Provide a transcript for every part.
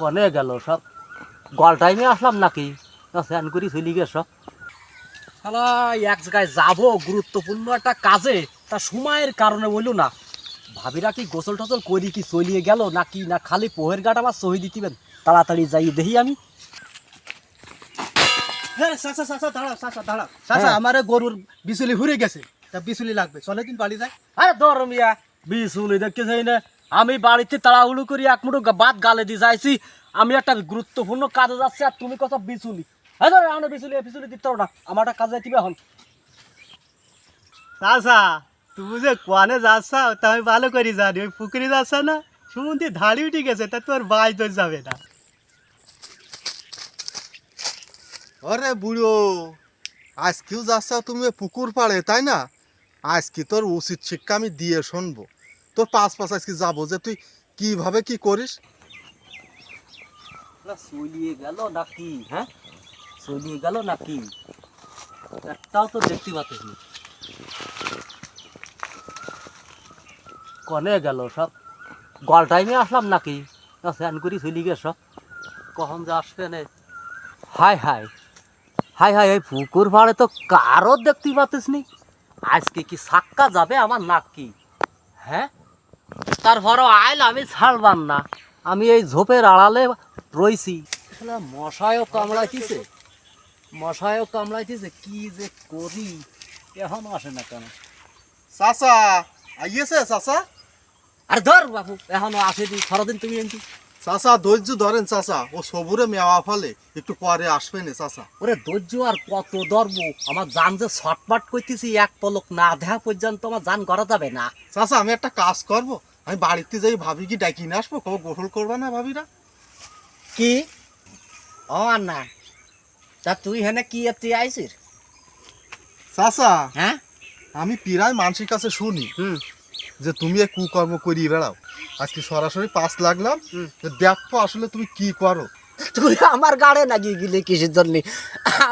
কনে গেল সব। গল টাইমে আসলাম নাকি? না স্নান করি চলি গে সব শালা এক জায়গায় যাব গুরুত্বপূর্ণ একটা কাজে। তা সময়ের কারণে বলল না। ভাবিরা কি গোসল টোসল করি কি চলিয়ে গেল নাকি না খালি পোহের গাট আমার সহি দিতিবেন? তাড়াতাড়ি যাই দেখি আমি। হ্যাঁ হ্যাঁ। আমার গরুর বিচুলি ঘুরে গেছে। তা বিচুলি লাগবে। চলে দিন বাড়ি যায় আরে ধর মিয়া বিশুলি দেখতে চাই না। আমি বাড়িতে তাড়াহুড়ো করি এক মুঠো ভাত গালে দিয়ে যাইছি। আমি একটা গুরুত্বপূর্ণ কাজে যাচ্ছি আর তুমি কত বিচুলি। হ্যাঁ ধর বিচুলি বিচুলি দিতে পারো না। আমার একটা কাজ যাইতে এখন। চাচা তুমি যে কোয়ানে যাচ্ছ তা আমি ভালো করি জানি। ওই পুকুরে যাচ্ছ না সুমন্তি ধাড়ি উঠে গেছে তা তোর বাই তোর যাবে না। আরে বুড়ো আজ আজকেও যাচ্ছ তুমি পুকুর পাড়ে তাই না? আজকে তোর উচিত শিক্ষা আমি দিয়ে শুনব। তোর পাঁচ পাঁচ আজকে যাব, যে তুই কীভাবে কি করিস? হ্যাঁ? তো আসলাম নাকি? স্নান করি চলি গে সব। কখন আসবে পুকুর ভাড়ে তো কারও দেখতে পাচ্ছিস নি? আজকে কি সাক্কা যাবে আমার নাকি হ্যাঁ? তারপরও আইল আমি ছাড়বার না। আমি এই ঝোপের আড়ালে রয়েছি মশায়ও কামড়াইতেছে। মশায়ও কামড়াইতেছে কি যে করি? এখন আসে না কেন? চাচা আইয়েছে চাচা? আর ধর বাবু এখনও আসেনি সারাদিন তুমি এমনি। চাচা ধৈর্য ধরেন চাচা ও সবুরে মেওয়া ফলে একটু পরে আসবে না চাচা। ওরে ধৈর্য আর কত ধরবো আমার জান যে ছটপাট করতেছি এক পলক না দেখা পর্যন্ত আমার যান করা যাবে না। চাচা আমি একটা কাজ করব। আমি বাড়িতে যাই ভাবি কি ডাকি নিয়ে আসব? কবে গোসল করবা না ভাবিরা? কি? ও না তা তুই হেনে কি এতে আইছিস? চাচা হ্যাঁ? আমি প্রায় মানুষের কাছে শুনি হুম। যে তুমি এই কুকর্ম করি বেড়াও। আজকে সরাসরি পাস লাগলাম। যে দেখো আসলে তুমি কি করো। তুই আমার গাড়ে লাগিয়ে গেলে কিসের জন্য?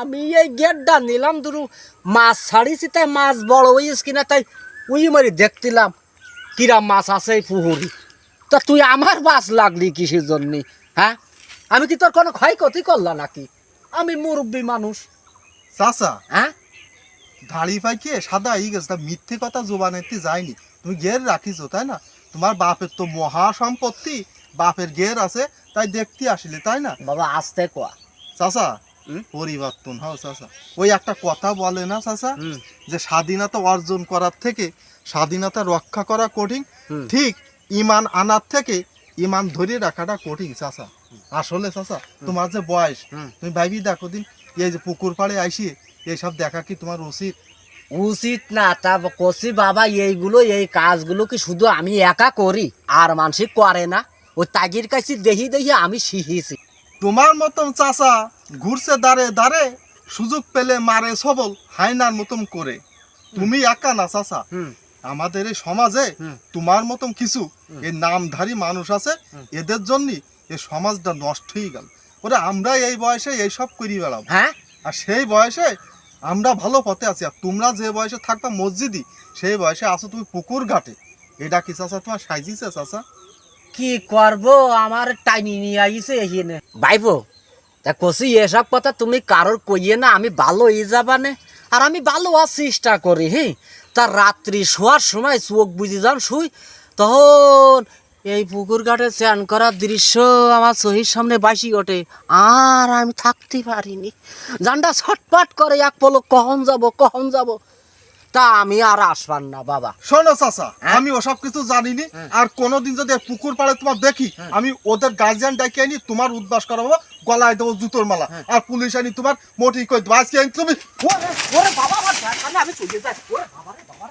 আমি এই গেটটা নিলাম দুরু মাছ ছাড়িছি তাই মাছ বড় হইস কিনা তাই উই মারি দেখতিলাম। কিরা মাছ আছে এই পুহুরি। তা তুই আমার মাছ লাগলি কিসের জন্য? হ্যাঁ? আমি কি তোর কোনো ক্ষয়ক্ষতি করলাম নাকি? আমি মুরব্বী মানুষ। চাচা হ্যাঁ? ধাড়ি পাইকে সাদা হয়ে গেছে তা মিথ্যে কথা জোবানেতে যায়নি। তুমি গের রাখিছো তাই না? তোমার বাপের তো মহা সম্পত্তি বাপের গের আছে তাই দেখতে আসলে তাই না? বাবা আসতে কোয়া? চাচা? পরিবর্তন হও চাচা। ওই একটা কথা বলে না চাচা যে স্বাধীনতা অর্জন করার থেকে স্বাধীনতা রক্ষা করা কঠিন। ঠিক ইমান আনার থেকে ইমান ধরে রাখাটা কঠিন চাচা। আসলে চাচা তোমার যে বয়স তুমি ভাবি দেখো দিন এই যে পুকুর পাড়ে আইসি এইসব দেখা কি তোমার উচিত? উচিত না তা কষি বাবা এইগুলো এই কাজগুলো কি শুধু আমি একা করি? আর মানুষ করে না। ওই তাগির কাছে দেখি দেখি আমি শিখেছি। তোমার মতন চাচা ঘুরছে দাঁড়ে দাঁড়ে সুযোগ পেলে মারে সবল হাইনার মতন করে। তুমি একা না চাচা। আমাদের এই সমাজে তোমার মতন কিছু এই নামধারী মানুষ আছে এদের জন্যই এই সমাজটা নষ্ট হয়ে গেল। ওরে আমরা এই বয়সে এইসব করি বেড়াবো হ্যাঁ? আর সেই বয়সে আমরা ভালো পথে আছি। আর তোমরা যে বয়সে থাকবা মসজিদই সেই বয়সে আছো তুমি পুকুর ঘাটে। এটা কি চাচা তোমার সাইজিছে চাচা? কি করব? আমার টাইনি নিয়ে আইছে এখানে। ভাইবো তা কষি এসব কথা তুমি কারোর কইয়ে না, আমি ভালো হয়ে যাবানে আর আমি ভালো হওয়ার চেষ্টা করি হ্যাঁ তা রাত্রি শোয়ার সময় চোখ বুঝে যান, শুই। তখন এই পুকুর ঘাটে স্নান করার দৃশ্য আমার চোখের সামনে বাসি ওঠে। আর আমি থাকতে পারিনি। জানটা ছটপাট করে, এক পলক, কখন যাব কখন যাব? তা আমি আর আসবার না বাবা শোনো চাচা হ্যাঁ? আমি ওসব কিছু জানিনি হ্যাঁ। আর কোনোদিন যদি পুকুর পাড়ে তোমার দেখি হ্যাঁ। আমি ওদের গার্জিয়ান ডাকে আনি তোমার উদ্বাস করাবো গলায় দেবো জুতোর মালা। আর পুলিশ আনি তোমার মোটি কই দেবো আজকে তুমি ওরে বাবা আমি চলে যাই ওরে বাবা রে বাবা